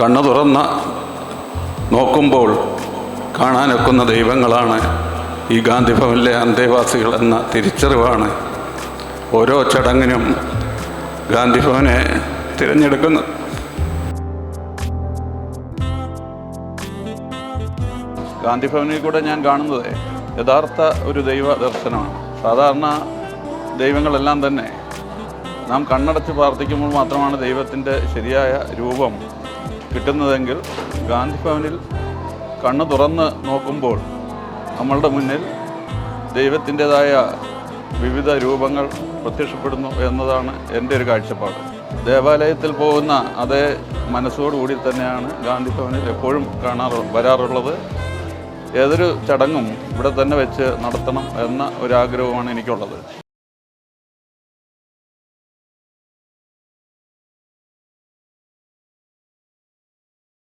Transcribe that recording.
കണ്ണു തുറന്ന നോക്കുമ്പോൾ കാണാനൊക്കുന്ന ദൈവങ്ങളാണ് ഈ ഗാന്ധി ഭവനിലെ അന്തേവാസികൾ എന്ന തിരിച്ചറിവാണ്. ഓരോ ചടങ്ങിനും ഗാന്ധി ഭവനെ തിരഞ്ഞെടുക്കുന്നത് ഗാന്ധി ഭവനിൽ കൂടെ ഞാൻ കാണുന്നത് യഥാർത്ഥ ഒരു ദൈവ ദർശനമാണ്. സാധാരണ ദൈവങ്ങളെല്ലാം തന്നെ നാം കണ്ണടച്ച് പ്രാർത്ഥിക്കുമ്പോൾ മാത്രമാണ് ദൈവത്തിന്റെ ശരിയായ രൂപം കിട്ടുന്നതെങ്കിൽ ഗാന്ധി ഭവനിൽ കണ്ണു തുറന്ന് നോക്കുമ്പോൾ നമ്മളുടെ മുന്നിൽ ദൈവത്തിന്റെതായ വിവിധ രൂപങ്ങൾ പ്രത്യക്ഷപ്പെടുന്നു എന്നതാണ് എന്റെ ഒരു കാഴ്ചപ്പാട്. ദേവാലയത്തിൽ പോകുന്ന അതേ മനസ്സോടുകൂടി തന്നെയാണ് ഗാന്ധി ഭവനിൽ എപ്പോഴും കാണാറ് വരാറുള്ളത്. ഏതൊരു ചടങ്ങും ഇവിടെ തന്നെ വെച്ച് നടത്തണം എന്ന ഒരാഗ്രഹമാണ് എനിക്കുള്ളത്.